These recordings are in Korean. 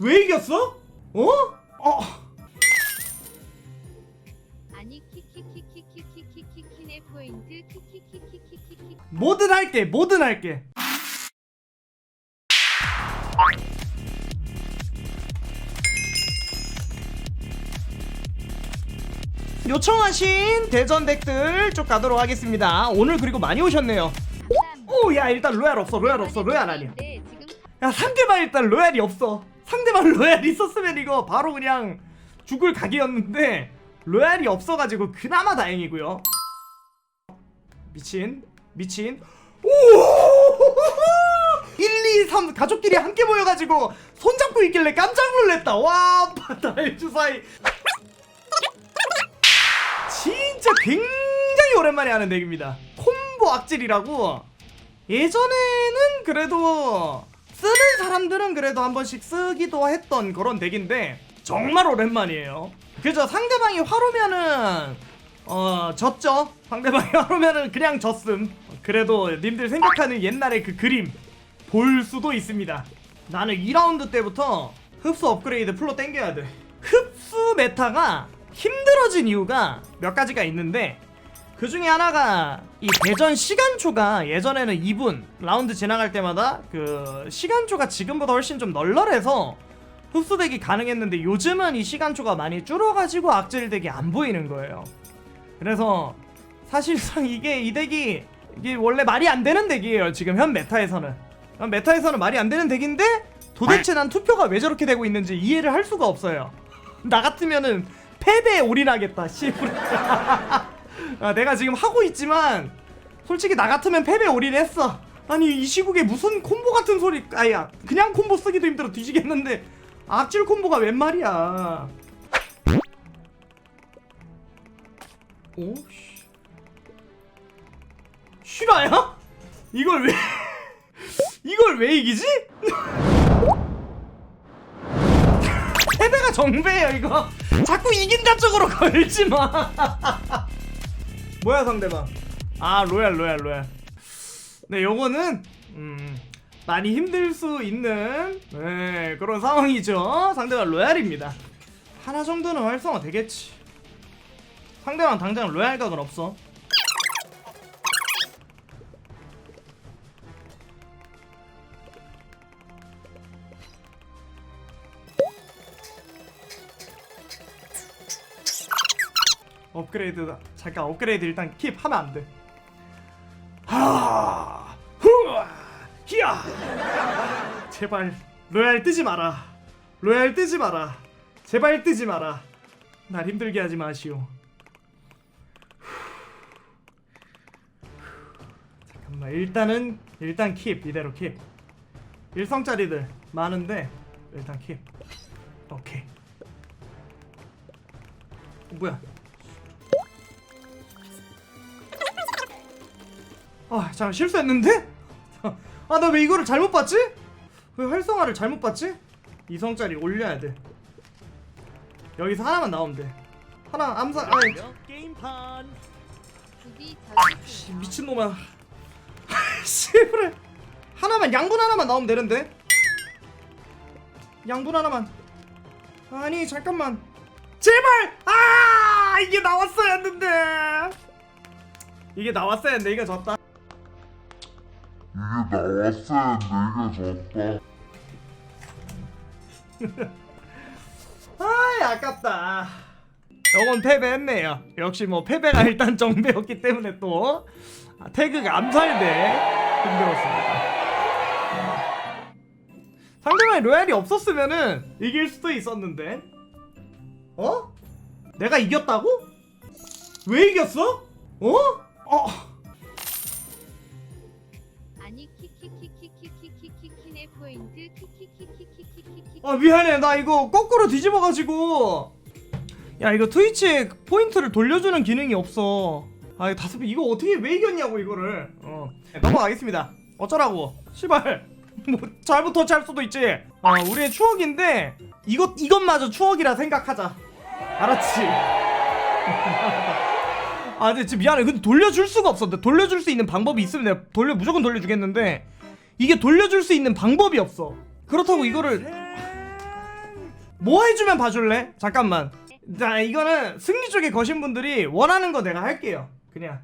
왜 이겼어? 어? 어 아니 키키키키키키키키키키네 포인트 키키키키키키키 뭐든 할게 뭐든 할게 요청하신 대전 덱들 쭉 가도록 하겠습니다 오늘 그리고 많이 오셨네요 오야 일단 로얄 없어 로얄 없어 로얄 아니야 야 상대방 일단 로얄이 없어 상대방 로얄이 있었으면 이거 바로 그냥 죽을 각이었는데 로얄이 없어가지고 그나마 다행이고요. 미친 미친. 오! 1, 2, 3 가족끼리 함께 모여가지고 손잡고 있길래 깜짝 놀랐다. 와 바다의 주사위. 진짜 굉장히 오랜만에 하는 덱입니다. 콤보 악질이라고. 예전에는 그래도 쓰는 사람들은 그래도 한 번씩 쓰기도 했던 그런 덱인데 정말 오랜만이에요. 그죠? 상대방이 화로면은 어 졌죠. 상대방이 화로면은 그냥 졌음. 그래도 님들 생각하는 옛날의 그 그림 볼 수도 있습니다. 나는 2라운드 때부터 흡수 업그레이드 풀로 땡겨야 돼. 흡수 메타가 힘들어진 이유가 몇 가지가 있는데 그 중에 하나가 이 대전 시간초가 예전에는 2분 라운드 지나갈 때마다 그 시간초가 지금보다 훨씬 좀 널널해서 흡수되기 가능했는데 요즘은 이 시간초가 많이 줄어가지고 악질덱이 안 보이는 거예요. 그래서 사실상 이게 이 덱이 이게 원래 말이 안 되는 덱이에요. 지금 현 메타에서는 현 메타에서는 말이 안 되는 덱인데 도대체 난 투표가 왜 저렇게 되고 있는지 이해를 할 수가 없어요. 나 같으면은 패배에 올인하겠다. 씨발. 아, 내가 지금 하고 있지만 솔직히 나 같으면 패배 올인 했어. 아니 이 시국에 무슨 콤보 같은 소리 아야 그냥 콤보 쓰기도 힘들어 뒤지겠는데 악질 콤보가 웬 말이야. 오 씨. 실화야? 이걸 왜 이걸 왜 이기지? 패배가 정배예요 이거. 자꾸 이긴다 쪽으로 걸지 마. 뭐야 상대방? 아 로얄 로얄 로얄. 네 요거는 음 많이 힘들 수 있는 네 그런 상황이죠. 상대방 로얄입니다. 하나 정도는 활성화 되겠지. 상대방 당장 로얄 각은 없어. 업그레이드다. 잠깐 업그레이드 일단 킵 하면 안 돼. 하, 후아, 히야. 제발 로얄 뜨지 마라. 로얄 뜨지 마라. 제발 뜨지 마라. 날 힘들게 하지 마시오. 잠깐만 일단은 일단 킵 이대로 킵. 일성짜리들 많은데 일단 킵. 오케이. 어, 뭐야? 아 잠깐 실수했는데? 아 나 왜 이거를 잘못 봤지? 왜 활성화를 잘못 봤지? 이성짜리 올려야 돼. 여기서 하나만 나오면 돼. 하나 암사 아 게임판? 씨, 미친놈아. 씨부래 하나만 양분 하나만 나오면 되는데. 양분 하나만. 아니 잠깐만. 제발! 아 이게 나왔어야 했는데. 이게 나왔어야 했는데 이거 졌다 나왔어야 내가 졌다. 아이 아깝다 요건 패배했네요 역시 뭐 패배가 일단 정배였기 때문에 또 아, 태그가 암살돼 힘들었습니다 상대방이 로얄이 없었으면은 이길 수도 있었는데 어? 내가 이겼다고? 왜 이겼어? 어? 어? 포인트. 아 미안해. 나 이거 거꾸로 뒤집어가지고. 야 이거 트위치에 포인트를 돌려주는 기능이 없어. 아 이거 다섯 배 이거 어떻게 왜 이겼냐고 이거를. 어. 네, 넘어가겠습니다. 어쩌라고. 시발. 뭐 잘못 터치할 수도 있지. 아 우리의 추억인데 이것 이것마저 추억이라 생각하자. 알았지? 아 근데 진짜 미안해. 근데 돌려줄 수가 없어. 돌려줄 수 있는 방법이 있으면 내가 돌려 무조건 돌려주겠는데 이게 돌려줄 수 있는 방법이 없어. 그렇다고 이거를 뭐 해주면 봐줄래? 잠깐만. 자 이거는 승리 쪽에 거신 분들이 원하는 거 내가 할게요. 그냥.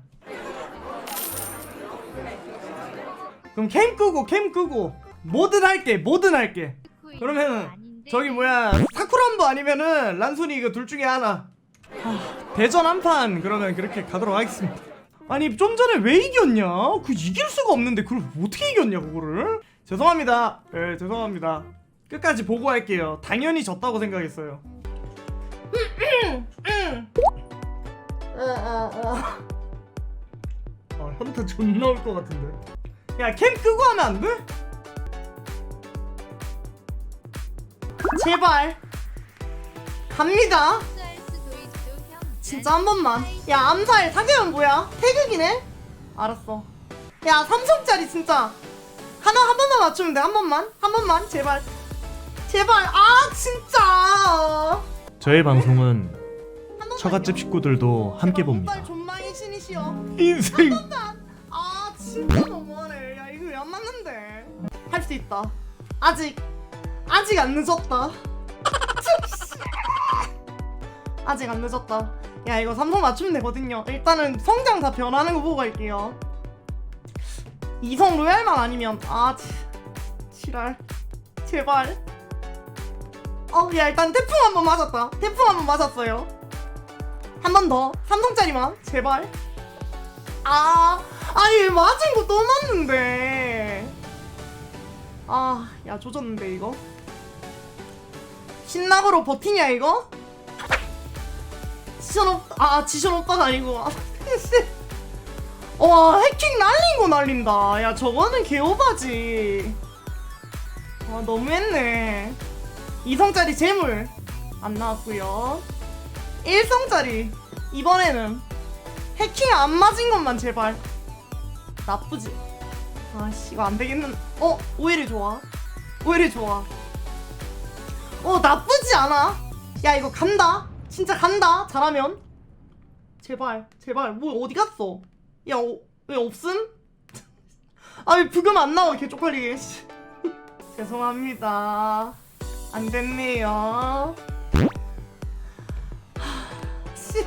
그럼 캠 끄고 캠 끄고. 뭐든 할게 뭐든 할게. 그러면은 저기 뭐야 사쿠란보 아니면은 란순이 이거 둘 중에 하나. 하, 대전 한 판 그러면 그렇게 가도록 하겠습니다 아니 좀 전에 왜 이겼냐? 그 이길 수가 없는데 그걸 어떻게 이겼냐 그거를? 죄송합니다. 예 죄송합니다. 끝까지 보고 할게요. 당연히 졌다고 생각했어요. 아 현타 존나 올 것 같은데. 야 캠 끄고 하면 안 돼? 제발. 갑니다 진짜 한 번만. 야 암살 사격은 뭐야? 태극이네? 알았어. 야 삼성짜리 진짜. 하나 한 번만 맞추면 돼한 번만. 한 번만 제발. 제발. 아 진짜. 저의 방송은. 처갓집 식구들도 함께 제발 봅니다. 신이시여. 인생. 아 진짜 너무하네. 야 이거 왜 안 맞는데? 할 수 있다. 아직 아직 안 늦었다. 아직 안 늦었다 야 이거 삼성 맞추면 되거든요. 일단은 성장 다 변하는 거 보고 갈게요. 이성 로얄만 아니면 아 치, 지랄. 제발. 어야 일단 태풍 한 번 맞았다. 태풍 한 번 맞았어요. 한 번 더. 삼성짜리만. 제발. 아, 아니 왜 맞은 거 또 맞는데? 아, 야 조졌는데 이거. 신나고로 버티냐 이거? 지션 오빠, 아 지션 오빠가 아니고. 아, 씨. 와 해킹 날린 거 날린다. 야 저거는 개오바지. 아 너무했네. 2성짜리 재물 안 나왔고요. 1성짜리 이번에는 해킹 안 맞은 것만 제발 나쁘지 아씨 이거 안 되겠는 어 오히려 좋아 오히려 좋아 어 나쁘지 않아 야 이거 간다 진짜 간다 잘하면. 제발 제발. 뭐 어디 갔어? 야 왜 없음? 아왜 부금 안 나와 개 쪽팔리게. 씨. 죄송합니다. 안 됐네요. 하, 씨.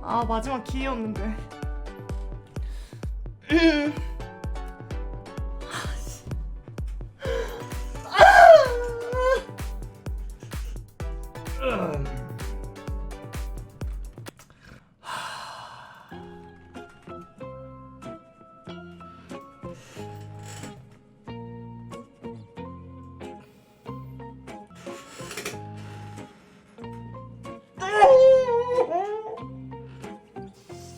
아 마지막 기회였는데. 음.